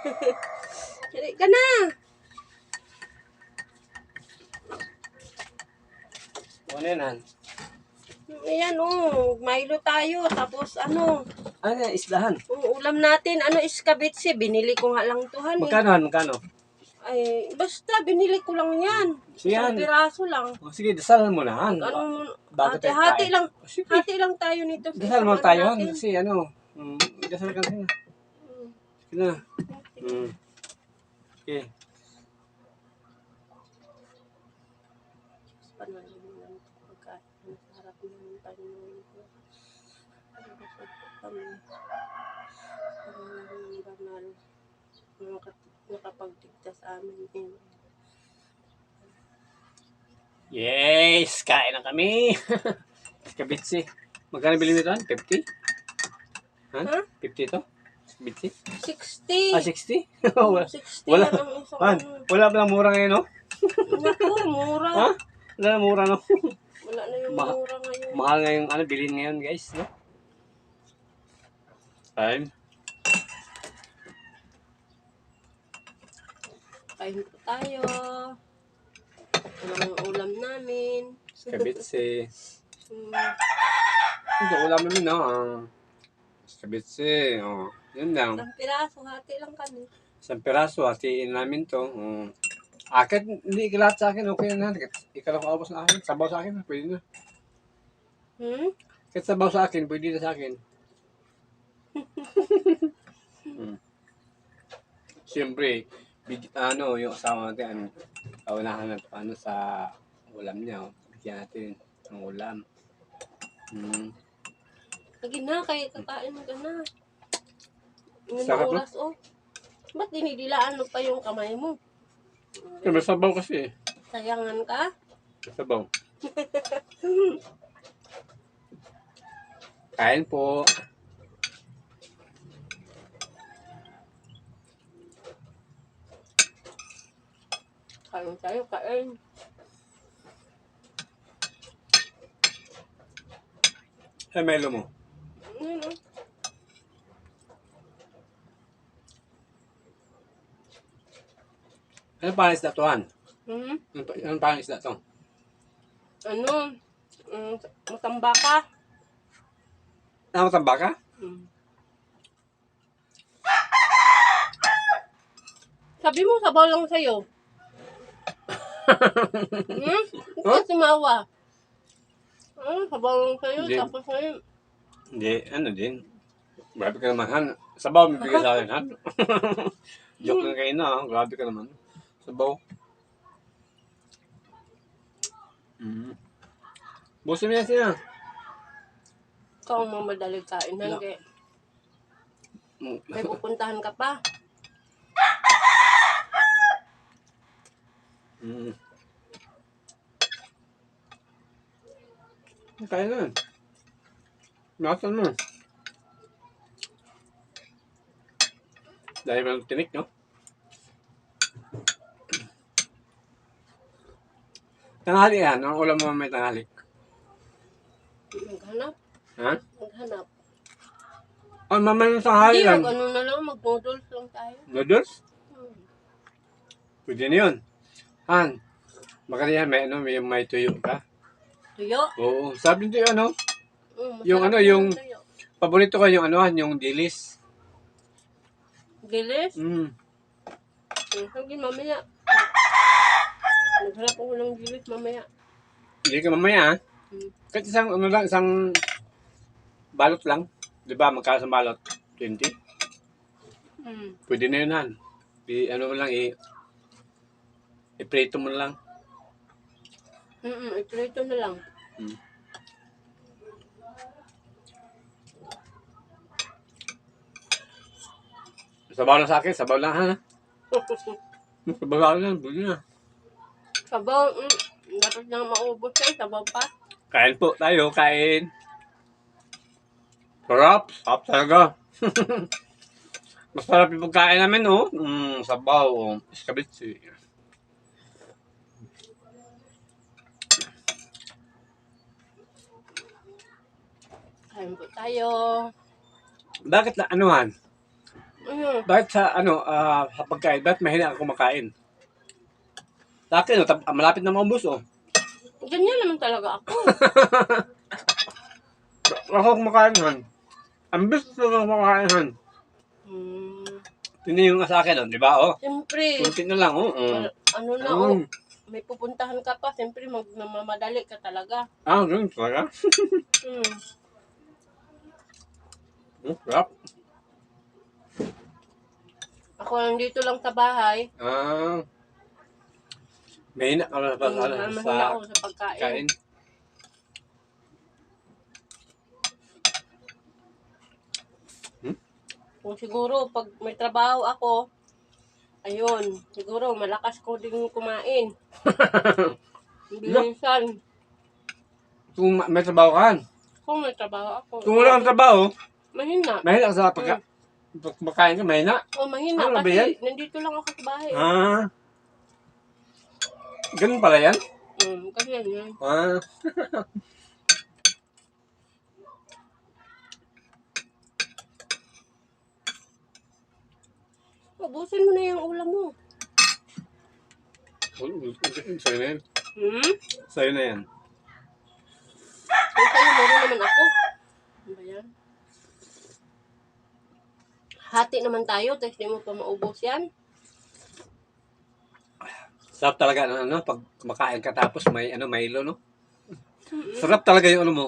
Dali ka na. Ano yan, Han? Ayan oh, Milo tayo. Tapos ano, Ano yan, isdahan? ang ulam natin, ano iskabitsi. Binili ko nga lang to, Han. eh. Magkano, Han? Magkano? Ay, basta binili ko lang yan. Siyan. Isang piraso lang. O, sige, dasalan mo na, Han. Ano, Bago tayo hati kain. lang. O, sige. Hati lang tayo nito. Dasal mo tayo, Han. Kasi ano, mm, dasal ka na. Mm. Sige na. Mm. Okay. Panalimunan ko pagkain. Sarap ng Panginoon ko. Ko kami. Panginoon banal. Nakapagtigtas sa amin. Amen. Yes! Kain na kami! Kabitsi. Magkano bilhin ito, Han? 50? Han? Ha? 50 to? Kabitsi? 60. Ah, 60? wala. 60 Wala. yan ang isang ano. wala pa lang mura ngayon, no? Naku, mura. Ha? Wala na mura, no? Wala na yung Ma- mura ngayon. Mahal nga yung ano, bilhin ngayon, guys, no? Time. Kain po tayo. Ano ang ulam namin? Kabitsi. Hmm. Ito, ulam namin, no? Ah, kabitsi. Oh, yun lang. Isang piraso, hati lang kami. Isang peraso, hatiin namin to. Um, akit, hindi lahat sa akin, okay na. Ikaw lang kaubos na akin. Sabaw sa akin, pwede na. Hmm? Kahit sabaw sa akin, pwede na sa akin. hmm. Siyempre, big, ano, yung asawa natin, ano, kaunahan na ano sa ulam niya. oh. Bigyan natin ng ulam. Hmm. Lagi na, kaya kakain ka na. Sarap, no? oras, oh. Ba't dinidilaan mo pa yung kamay mo? Kaya may sabaw kasi. Sayangan ka? May sabaw. Kain po. Kain tayo, kain. Ay, melo mo. Ano, Ano pa isda to, Han? Hmm? Ano, ano isda to? Ano? Mm, matamba ka? Ano tamba ka? Hmm. Sabi mo, sabaw lang sa'yo. hmm? Ikaw Huh? sumawa. Hmm, sabaw lang sa'yo. Hindi. Tapos ngayon, Hindi, ano din. Grabe ka naman, Han. Sabaw, may bigay sa akin, Han. Joke lang kayo na, ha? Grabe ka naman. Sabaw. Mm. Busin mo yan siya. ikaw ang mamadalig kain. No. Hindi. Mm. May pupuntahan ka pa. Mm. Kaya na. Nasaan mo? Dahil tinik, no? Tanghali yan. Ang ulam mo may tanghali. Maghanap. Ha? Maghanap. Oh, mamaya yung tanghali Hindi, yan. mag ano na lang, mag-noodles lang tayo. Noodles? Hmm. Pwede na yun. Han, baka yan may, ano, may, may tuyo ka. Tuyo. Oo. Sabi nito yung ano, Mm, Yung ano, yung- tuyo. paborito ko yung ano, Han, yung dilis. Gilis. Mm. Hmm, Sige, mamaya. Naghanap ako ng gilis mamaya. Hindi ka mamaya, ha? Hmm. Kahit isang, ano lang, isang balot lang. Di ba, magkano sa balot? 20? Hmm. Pwede na yun, Han. I, ano mo lang, i, i-prito mo lang. Mm-mm, ito na lang. Mm. Sabaw lang sa akin, sabaw lang, ha? Sabaw lang, buli na. Sabaw, mm, dapat na maubos yan, sabaw pa. Kain po tayo, kain. Sarap, sarap talaga. Masarap yung pagkain namin, oh. Mm, sabaw, oh. Iskabitsi. Kain po tayo. Bakit na, anuhan? Ano? Bakit sa, ano, ah, sa pagkain, bakit mahina ako kumakain? Sa akin, oh, tab- ah, malapit na maubos, oh. Ganyan naman talaga ako. Ako kumakain, han. Ang best na kumakain, han. Hmm. Hindi yung sa akin, oh, di ba, oh? Siyempre, Kunti na lang, oh. Mm. ano na, oh, Mm. may pupuntahan ka pa, siyempre mag namamadali ka talaga. Ah, ganun talaga. Hmm. Hmm, sarap. Ako lang dito lang sa bahay. Ah. Ka na pa Hmm, sa, mahina sa ako sa pagkain. kain. Kung siguro, pag may trabaho ako, ayun, siguro malakas ko din kumain. Bilisan. Kung ma- may trabaho ka. Kung may trabaho ako. Kung wala kang trabaho, Mahina. mahina ka sa pagka, pag kumakain ka, mahina. Oh, mahina. Ano ba kasi yan? nandito lang ako sa bahay. Ah. Ganun pala yan? Hmm, kasi yan. Ah. Ubusin mo na yung ulam mo. Sa'yo na yan. Hmm? Sa'yo na yan. Kung sa'yo, meron naman ako. Ano ba yan? Hati naman tayo, tapos di mo pa maubos yan. Sarap talaga ano, ano pag kumakain ka tapos may ano Milo no. Sarap talaga yung ano mo.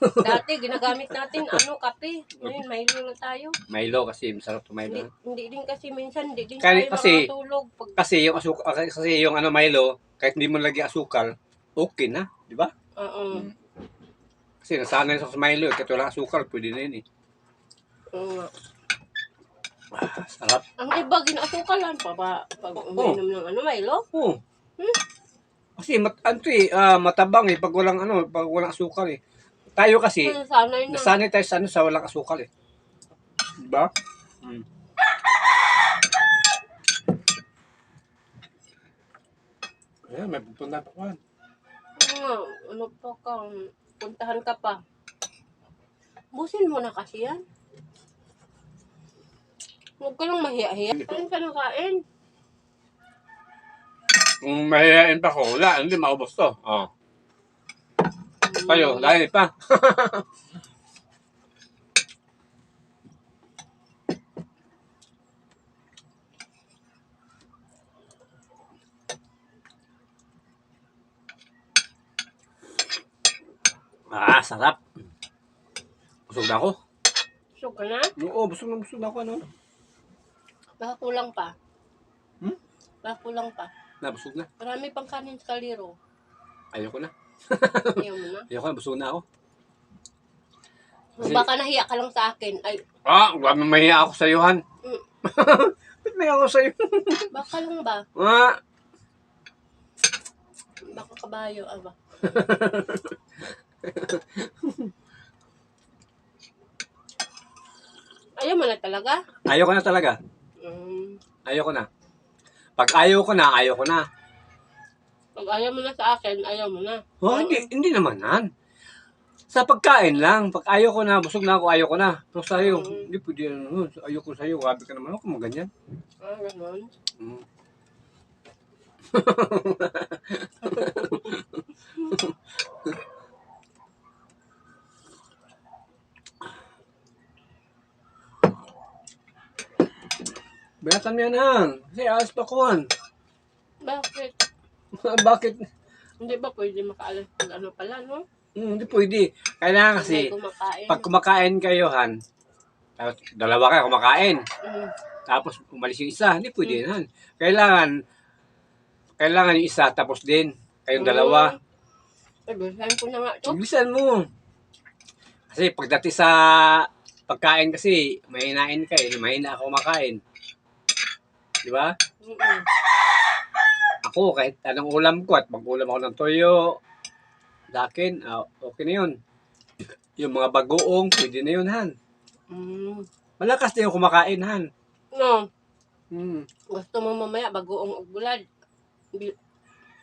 Dati, ginagamit natin, ano, kape. Ngayon, may na tayo. Milo kasi masarap yung Hindi, Milo. hindi din kasi minsan, hindi din Kani- tayo kasi- makatulog. Pag, Kasi yung asukal kasi yung ano Milo kahit hindi mo lagyan asukal, okay na, di ba? oo. Kasi nasanay sa Milo, eh, kahit wala asukal, pwede na yun eh. Oo. Ah, sarap. Ang iba, ginasukalan pa ba? Pag uminom ng ano, Milo? Oh. Hmm? Kasi mat ano eh, ah, matabang eh pag walang ano, pag walang asukal eh. Tayo kasi Hmm, sanay na. nasanay tayo sa ano sa walang asukal eh. Di ba? Mm. Ayan, may pupunta pa. Oo nga, ano pa ka, puntahan ka pa. Busin mo na kasi yan. Huwag ka lang mahiya-hiya. Kain ka ng kain. Kung mahihain pa ko, wala, hindi maubos to. Oh. Kayo, lain pa. ah, sarap. Busog na ako. Busog ka na? Oo, busog na busog na ako, ano? Baka kulang pa. Hmm? Baka kulang pa. Nabusog na. Marami pang kanin sa kaliro. Ayoko na. Ayaw mo na. Ayoko na, busog na ako. Kasi- Baka nahiya ka lang sa akin. Ay, Ah, mo mahiya ako sa iyo, Han. Mm. Ba't may ako sa iyo? baka lang ba? ah, Baka kabayo, ah ba? Ayaw mo na talaga? ayoko na talaga. Ayoko na. Pag ayaw ko na, ayaw ko na. Pag ayaw mo na sa akin, ayaw mo na. Oh, hindi, hindi naman, Han. Sa pagkain lang. Pag ayaw ko na, busog na ako, ayaw ko na. Pero sa iyo, Mm. hindi pwede, ano, ayaw ko sa iyo, grabe ka naman ako, maganyan. Ah, ganun. Mm. Mo yan, Han. Kasi alas pa. Bakit? Bakit? Hindi ba pwede makaalas pag ano pala, no? Hmm, hindi pwede. Kailangan kasi, Hindi kumakain. pag kumakain kayo, Han, tapos dalawa kayo kumakain, Mm. tapos umalis yung isa, hindi pwede yan, Han. Kailangan, kailangan yung isa, tapos din, kayong dalawa. Ay, bilisan ko na nga to. Bilisan mo. Kasi pagdating sa pagkain kasi, mahinain ka eh, mahina ako kumakain. Di ba? Mm-mm. Ako, kahit anong ulam ko, at mag-ulam ako ng toyo, sa akin, ah, okay na yun. Yung mga bagoong, pwede na yun, Han. Mm. Malakas din yung kumakain, Han. No, Hmm. gusto mo mamaya bagoong ugulad. Bi-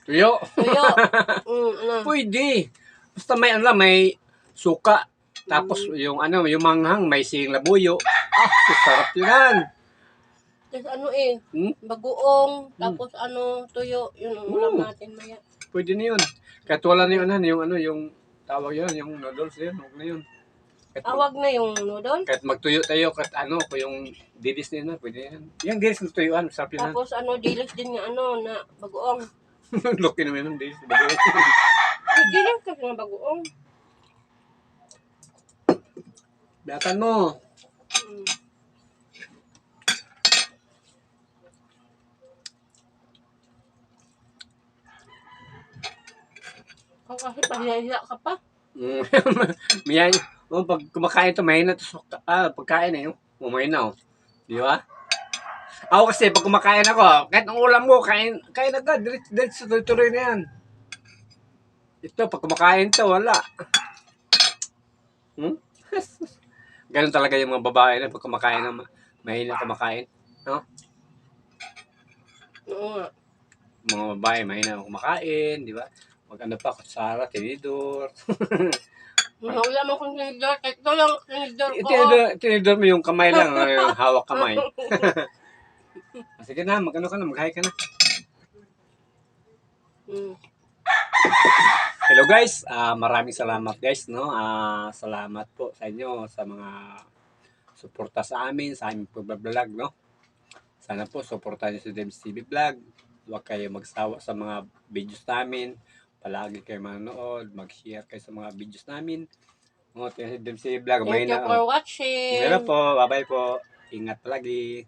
Tuyo. Tuyo. mm, ano? Pwede. Basta may ano lang, may suka. Tapos yung ano, yung manghang, may siling labuyo. Ah, sarap yan. Tapos ano eh, Hmm? bagoong, tapos ano, tuyo, yun ang ulam Mm. natin maya. Pwede na yun. Kahit wala na yun, ano, yung ano, yung tawag yun, yung noodles yun, huwag na yun. Kahit, Awag na yung noodle. kahit magtuyo tayo, kahit ano, kung yung didis na yun, pwede yan. Yung dilis na tuyuan, sarap yun. Tapos ano, dilis din nga ano, na bagoong. Lucky naman yung dilis. Bago. Ay, dilis kasi nga bagoong. Datan mo. Mm. Ikaw kasi pahiya ka pa. Miyan. Oh, pag kumakain to, mahina to. sa- Ah, pagkain eh. Oh, mahina oh. Di ba? Ako kasi, pag kumakain ako, kahit ang ulam mo, kain, kain agad. Diretso, diretso, tuloy na yan. Ito, pag kumakain to, wala. Hmm? Ganun talaga yung mga babae na pag kumakain na ma- mahina kumakain. No? Oo. Mga babae, mahina kumakain, di ba? Mag ano pa, kutsara, tinidor. Wala mo kung tinidor. Ito lang tinidor ko. Tinidor, tinidor mo yung kamay lang, yung hawak kamay. Ah, Sige na, mag ano ka na, mag-hi ka na. Mm. Hello guys, ah maraming salamat guys, no? Ah salamat po sa inyo sa mga suporta sa amin, sa aming pagbablog, no? Sana po suportahan niyo si Dems TV Vlog. Huwag kayo magsawa sa mga videos namin. Palagi kayo manonood, mag-share kayo sa mga videos namin. Si Dems TV Vlog, Thank you na. for watching. Hello po, bye-bye po. Ingat palagi.